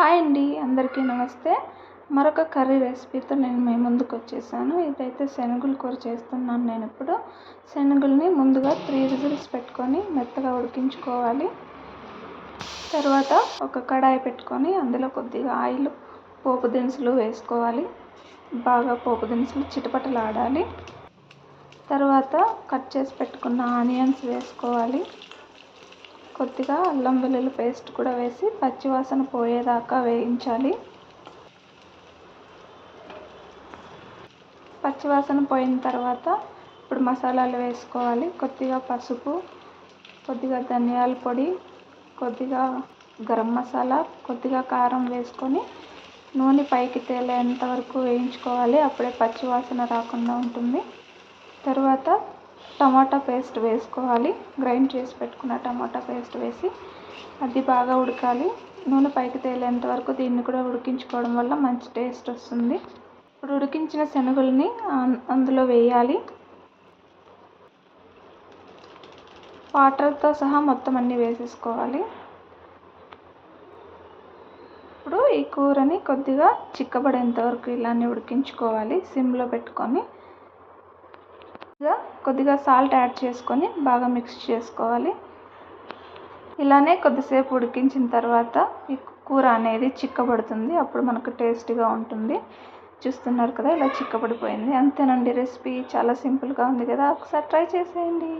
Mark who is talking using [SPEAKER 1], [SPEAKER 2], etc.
[SPEAKER 1] Hi అండి అందరికీ నమస్తే. మరొక కర్రీ రెసిపీతో నేను మీ ముందుకు వచ్చేసాను. ఇదైతే శనగలు కూర చేస్తున్నాను నేను ఇప్పుడు. శనగల్ని ముందుగా త్రీ విజిల్స్ పెట్టుకొని మెత్తగా ఉడికించుకోవాలి. తర్వాత ఒక కడాయి పెట్టుకొని అందులో కొద్దిగా ఆయిల్ పోపు దినుసులు వేసుకోవాలి. బాగా పోపు దినుసులు చిటపటలాడాలి. తర్వాత కట్ చేసి పెట్టుకున్న ఆనియన్స్ వేసుకోవాలి. కొద్దిగా అల్లం వెల్లుల్లి పేస్ట్ కూడా వేసి పచ్చివాసన పోయేదాకా వేయించాలి. పచ్చివాసన పోయిన తర్వాత ఇప్పుడు మసాలాలు వేసుకోవాలి. కొద్దిగా పసుపు కొద్దిగా ధనియాల పొడి కొద్దిగా గరం మసాలా కొద్దిగా కారం వేసుకొని నూనె పైకి తేలేంత వరకు వేయించుకోవాలి. అప్పుడే పచ్చివాసన రాకుండా ఉంటుంది. తర్వాత టమాటా పేస్ట్ వేసుకోవాలి. గ్రైండ్ చేసి పెట్టుకున్న టమాటా పేస్ట్ వేసి అది బాగా ఉడకాలి. నూనె పైకి తేలేంత వరకు దీన్ని కూడా ఉడికించుకోవడం వల్ల మంచి టేస్ట్ వస్తుంది. ఇప్పుడు ఉడికించిన శనగల్ని అందులో వేయాలి. వాటర్తో సహా మొత్తం అన్నీ వేసేసుకోవాలి. ఇప్పుడు ఈ కూరని కొద్దిగా చిక్కబడేంత వరకు ఇలానే ఉడికించుకోవాలి. సిమ్లో పెట్టుకొని కొద్దిగా సాల్ట్ యాడ్ చేసుకొని బాగా మిక్స్ చేసుకోవాలి. ఇలానే కొద్దిసేపు ఉడికించిన తర్వాత ఈ కూర అనేది చిక్కబడుతుంది. అప్పుడు మనకు టేస్టీగా ఉంటుంది. చూస్తున్నారు కదా ఇలా చిక్కబడిపోయింది. అంతేనండి రెసిపీ. చాలా సింపుల్గా ఉంది కదా. ఒకసారి ట్రై చేసేయండి.